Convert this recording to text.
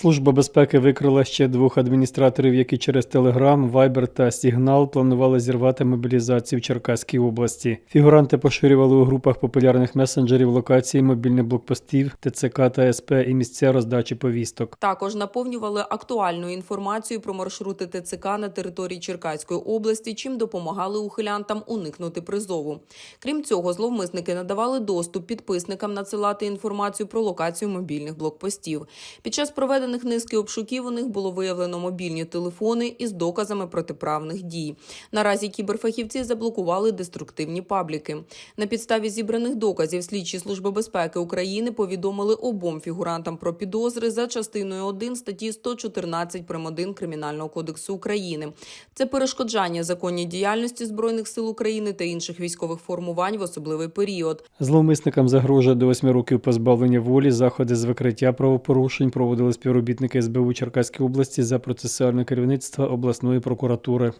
Служба безпеки викрила ще двох адміністраторів, які через Телеграм, Вайбер та Сігнал планували зірвати мобілізацію в Черкаській області. Фігуранти поширювали у групах популярних месенджерів локації мобільних блокпостів, ТЦК та СП і місця роздачі повісток. Також наповнювали актуальною інформацією про маршрути ТЦК на території Черкаської області, чим допомагали ухилянтам уникнути призову. Крім цього, зловмисники надавали доступ підписникам надсилати інформацію про локацію мобільних блокпостів. Під час проведених низки обшуків у них було виявлено мобільні телефони із доказами протиправних дій. Наразі кіберфахівці заблокували деструктивні пабліки. На підставі зібраних доказів слідчі служби безпеки України повідомили обом фігурантам про підозри за частиною 1 статті 114 прим. 1 Кримінального кодексу України. Це перешкоджання законній діяльності збройних сил України та інших військових формувань в особливий період. Зловмисникам загрожує до 8 років позбавлення волі. Заходи з викриття правопорушень проводили співробітники СБУ Черкаської області за процесуальне керівництво обласної прокуратури.